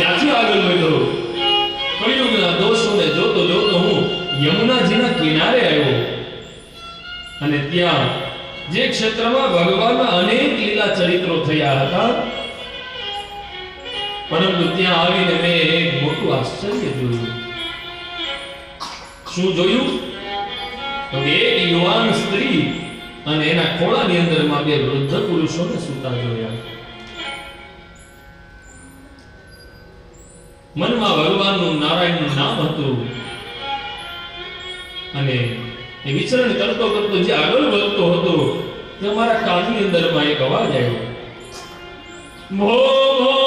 ત્યાંથી આગળ વધ્યો? કળિયુગના દોષોને જોતો જોતો હું યમુનાજીના કિનારે આવ્યો. અને ત્યાં જે ક્ષેત્રમાં ભગવાનના અનેક લીલા ચરિત્રો થયા હતા, પરંતુ ત્યાં આવીને મેં એક મોટું આશ્ચર્ય જોયું. શું જોયું? તો એક યુવાન સ્ત્રી અને એના ખોળાની અંદરમાં બે વૃદ્ધ પુરુષોને સૂતા જોયા. મનમાં ભગવાનનું નારાયણનું નામ હતું. અને એ વિચરણ કરતો કરતો જે આગળ વધતો હતો, તે મારા કાનની અંદરમાં એક અવાજ આવ્યો. ભો ભો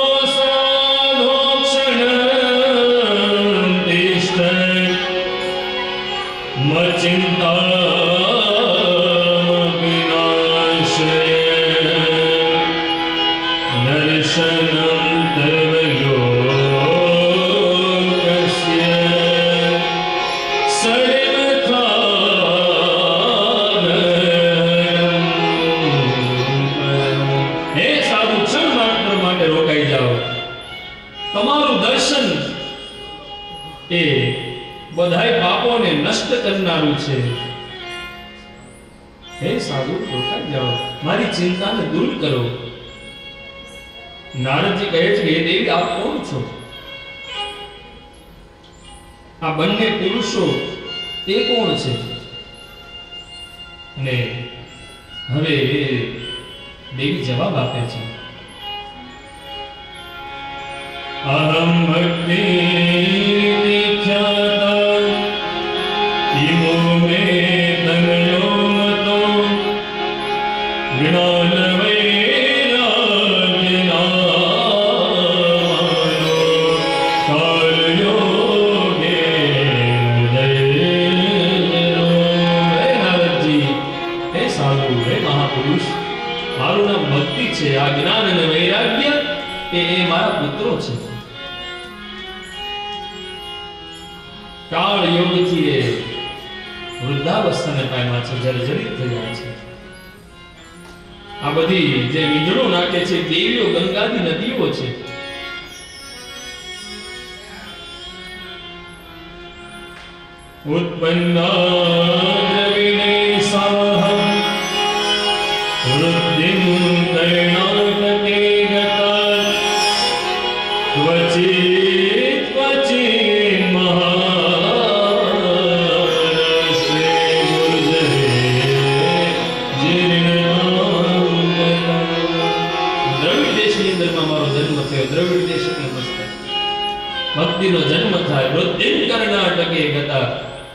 પાપોને નષ્ટ કરનારું છે. હે સાધુ, ઓળખાઈ જાઓ. મારી ચિંતાને દૂર કરો. નારદજી કહે છે, હે દેવી, આપ કોણ છો? આ બંને પુરુષો એ કોણ છે? અને હવે દેવી જવાબ આપે છે. અહમ ભક્તિ એ એ મારા પુત્રો છે. કાળ યોગથી એ વૃદ્ધાવસ્થાને પામ્યા છે જર્જરિત થયા છે. આ બધી જે વીજળો નાખે છે, દેવીઓ ગંગાની નદીઓ છે. ઉત્પન્ના વૃદ્ધિમ કર્ણાટકે ભક્તિનો જન્મ થાય વૃદ્ધિમ કર્ણાટકે ગતા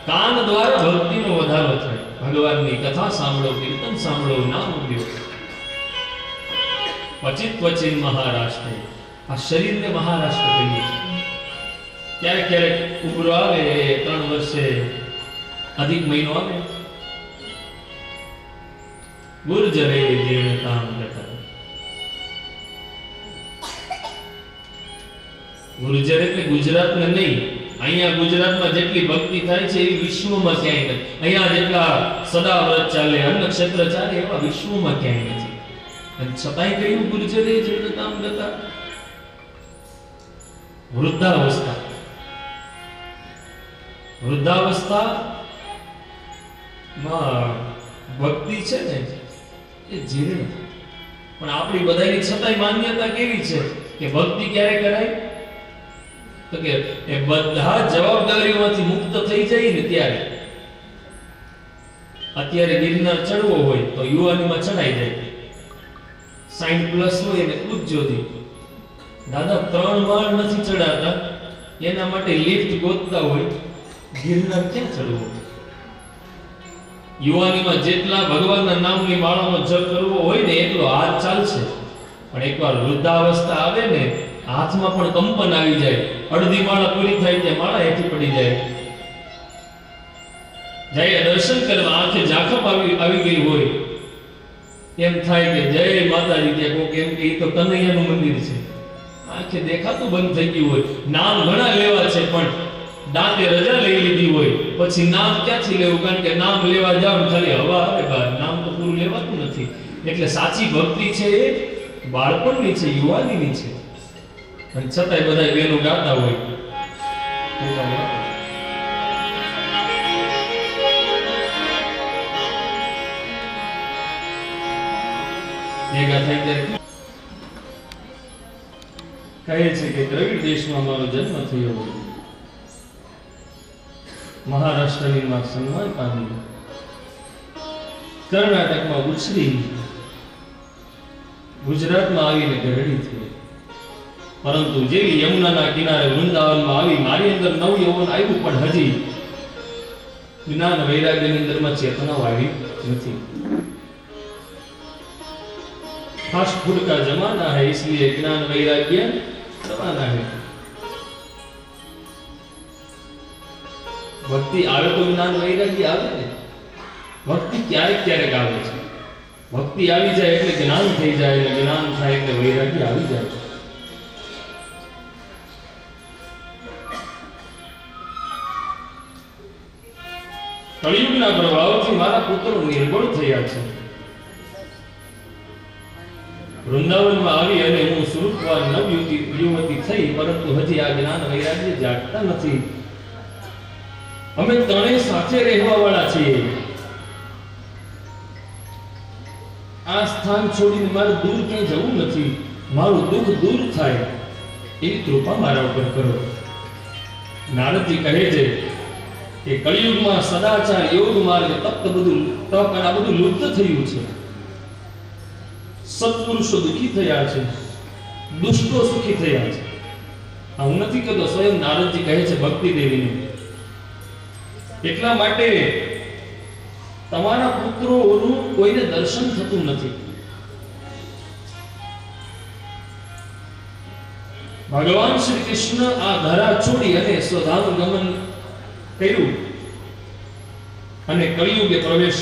કાન દ્વારા ભક્તિનો વધારો થાય ભગવાનની કથા સાંભળો કીર્તન સાંભળો નામ લ્યો ક્વચિત ક્વચિત મહારાષ્ટ્ર આ શરીરને મહારાષ્ટ્ર કહીએ છીએ ક્યારેક ક્યારેક ઉભરો આવે ત્રણ વર્ષે અધિક મહિનો આવે ગુર્જરે જીર્ણતામ ગતા ગુર્જર એટલે ગુજરાતને નહીં, અહીંયા ગુજરાતમાં જેટલી ભક્તિ થાય છે એ વિશ્વમાં ક્યાંય નથી. અહીંયા જેટલા સદાવ્રત ચાલે, અન્ન ક્ષેત્ર ચાલે એવા વિશ્વમાં ક્યાંય નથી. અને છતાંય કયું ગુર્જરે કામ કરતા? વૃદ્ધાવસ્થા. વૃદ્ધાવસ્થા માં ભક્તિ છે ને, એ જીર્ણ. પણ આપણી બધાની છતાંય માન્યતા કેવી છે? કે ભક્તિ ક્યારે કરાય? તો કે એ બધા જવાબદારીઓમાંથી મુક્ત થઈ જાય ને ત્યારે. અત્યારે ગિરનાર ચડવો હોય તો યુવાનીમાં ચડાઈ જાય. સાઈઠ પ્લસ હોય એને દી દાદા, ત્રણ માળ નથી ચડાતા. એના માટે લિફ્ટ ગોતતા હોય, ગિરનાર ક્યાં ચડવો? યુવાનીમાં જેટલા ભગવાનના નામની માળાનો જપ કરવો હોય ને એટલો હાથ ચાલશે. પણ એકવાર વૃદ્ધાવસ્થા આવે ને હાથમાં પણ કંપન આવી જાય. અડધી માળા પૂરી થાય ત્યાં માળા હેઠી પડી જાય. જય દર્શન કરવા આંખે ઝાખપ આવી આવી ગઈ હોય. એમ થાય કે જય માતાજી કે કોક એમ કે એ તો કનૈયાનું મંદિર છે. આંખે દેખાતું બંધ થઈ ગયું હોય. નામ ઘણા લેવા છે, પણ દાંતે રજા લઈ લીધી હોય. પછી નામ ક્યાંથી લેવું? કારણ કે નામ લેવા જાવ ખાલી હવા આવે બહાર. નામ તો પૂરું લેવાતું નથી. એટલે સાચી ભક્તિ છે એ બાળપણની છે, યુવાનીની છે. અને છતાંય બધા વેલું ગાતા હોય. દેશમાં મારો જન્મ થયો મહારાષ્ટ્રની માં સન્માન કર્ણાટકમાં ઉછરી ગુજરાતમાં આવીને ગરડી થઈ. પરંતુ જેવી યમુનાના કિનારે વૃંદાવનમાં આવી મારી અંદર નવ યૌવન આવ્યું પણ હજી જ્ઞાન વૈરાગ્યની અંદરમાં ચેતનાઓ આવી નથી फास्ट फूड का जमाना है इसलिए ज्ञान वैराग्य रवाना है ભક્તિ આવે તો જ્ઞાન વૈરાગ્ય આવે ને ભક્તિ ક્યારેક ક્યારેક આવે છે ભક્તિ આવી જાય એટલે જ્ઞાન થઈ જાય અને જ્ઞાન થાય એટલે વૈરાગ્ય આવી જાય કળિયુગના પ્રભાવથી મારા પુત્રો નિર્બળ થયા છે. વૃંદાવનમાં આવી અને હું સુરૂપવાર નવ યુવતી થઈ, પરંતુ હજી આ જ્ઞાન વૈરાગ્ય જાગતા નથી. અમે ત્રણેય સાથે રહેવા વાળા છીએ. આ સ્થાન છોડીને મારે દૂર ક્યાંય જવું નથી. મારું દુઃખ દૂર થાય. એવી કૃપા મારા ઉપર કરો. નારદજી કહે છે કે કળિયુગમાં સદાચાર યોગ માર્ગ તપ્ત બધું તપ આ બધું લુપ્ત થયું છે. સત્પુરુષો દુઃખી થયા છે. દુષ્ટો સુખી થયા છે. આ હું નથી કહેતો, સ્વયં નારદજી કહે છે ભક્તિ દેવીને. એટલા માટે તમારા પુત્રોનું કોઈને દર્શન થતું નથી. ભગવાન શ્રી કૃષ્ણ આ ધરા છોડી અને સ્વધામ ગમન કર્યું. અને કળિયુગે પ્રવેશ